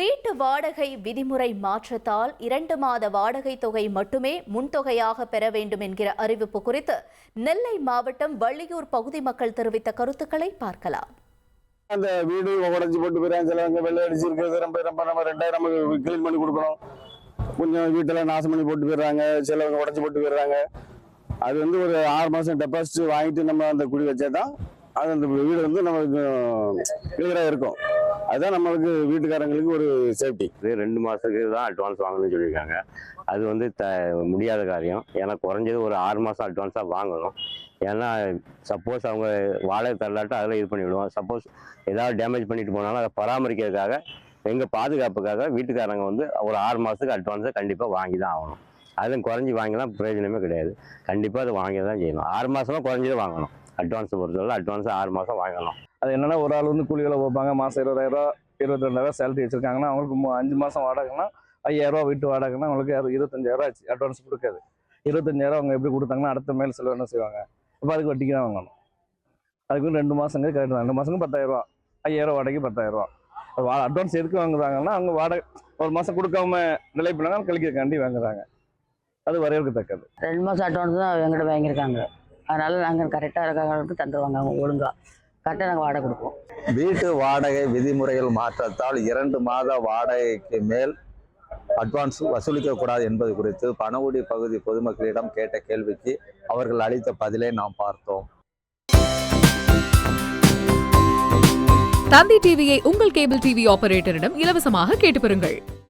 வீட்டு வாடகை விதிமுறை மாற்றத்தால் இரண்டு மாத வாடகை தொகை மட்டுமே முன்தொகையாக பெற வேண்டும் என்கிற அறிவிப்பு குறித்து நெல்லை மாவட்டம் வள்ளியூர் பகுதி மக்கள் தெரிவித்த கருத்துக்களை பார்க்கலாம். அந்த வீடு உடஞ்சி போட்டு போயிறாங்க சிலவங்க வெள்ளை அடிச்சு இருக்கிறது ரொம்ப ரொம்ப நம்ம ரெண்டாயிரம் நம்ம பண்ணி கொடுக்கணும். கொஞ்சம் வீட்டில் நாசம் பண்ணி போட்டு போயிடுறாங்க சிலவங்க உடஞ்சி போட்டு போயிடுறாங்க. அது வந்து ஒரு ஆறு மாதம் டெபாசிட் வாங்கிட்டு நம்ம அந்த குடி வச்சா தான் அது அந்த வீடு வந்து நமக்கு கிளியராக இருக்கும். அதுதான் நம்மளுக்கு வீட்டுக்காரங்களுக்கு ஒரு சேஃப்டி இது ரெண்டு மாதத்துக்கு தான் அட்வான்ஸ் வாங்கணும்னு சொல்லியிருக்காங்க. அது வந்து த முடியாத காரியம். ஏன்னா குறைஞ்சது ஒரு ஆறு மாதம் அட்வான்ஸாக வாங்கணும். ஏன்னா சப்போஸ் அவங்க வாடகை தரலாட்டும் அதில் இது பண்ணிவிடுவோம். சப்போஸ் ஏதாவது டேமேஜ் பண்ணிட்டு போனாலும் அதை பராமரிக்கிறதுக்காக எங்கள் பாதுகாப்புக்காக வீட்டுக்காரங்க வந்து ஒரு ஆறு மாதத்துக்கு அட்வான்ஸை கண்டிப்பாக வாங்கி தான் ஆகணும். அதுவும் குறைஞ்சி வாங்கிலாம் பிரயோஜனமே கிடையாது. கண்டிப்பாக அதை வாங்கி தான் செய்யணும். ஆறு மாதமா குறைஞ்சது வாங்கணும். அட்வான்ஸை பொறுத்தவரை அட்வான்ஸ் ஆறு மாதம் வாங்கணும் அது என்னன்னா ஒரு ஆள் வந்து கூலி வேலை வைப்பாங்க மாதம் இருபதாயிரம் இருபத்தி ரெண்டாயிரம் சேலரி வச்சிருக்காங்கன்னா அவங்களுக்கு அஞ்சு மாதம் வாடகைன்னா ஐயாயிரம் ரூபா வீட்டு வாடகைன்னா அவங்களுக்கு அது இருபத்தஞ்சாயிரம் ஆச்சு. அட்வான்ஸ் கொடுக்காது. இருபத்தஞ்சாயிரம் அவங்க எப்படி கொடுத்தாங்கன்னா அடுத்த மேல் செலவு என்ன செய்வாங்க? அப்போ அதுக்கு வட்டிக்கு தான் வாங்கணும். அதுக்கு ரெண்டு மாதங்க கரெக்ட் ரெண்டு மாதங்க பத்தாயிரம் ரூபா. ஐயாயிரம் வாடகைக்கு பத்தாயிரம் ரூபா. வா அட்வான்ஸ் எதுக்கு வாங்குறாங்கன்னா அவங்க வாடகை ஒரு மாதம் கொடுக்காம நிலை பண்ணாங்க கழிக்கிறக்காண்டி வாங்குறாங்க. அது வரவேற்கத்தக்கது ரெண்டு மாதம் அட்வான்ஸ் தான் எங்கிட்ட வாங்கியிருக்காங்க. அதனால நாங்கள் கரெக்டாக இருக்கிறவங்களுக்கு தந்துடுவாங்க அவங்க ஒழுங்காக கரெக்டாக நாங்கள் வாடகை கொடுப்போம். வீட்டு வாடகை விதிமுறைகள் மாற்றத்தால் இரண்டு மாத வாடகைக்கு மேல் அட்வான்ஸ் வசூலிக்க கூடாது என்பது குறித்து பனகுடி பகுதி பொதுமக்களிடம் கேட்ட கேள்விக்கு அவர்கள் அளித்த பதிலை நாம் பார்த்தோம். தந்தி டிவியை உங்கள் கேபிள் டிவி ஆபரேட்டரிடம் இலவசமாக கேட்டு பெறுங்கள்.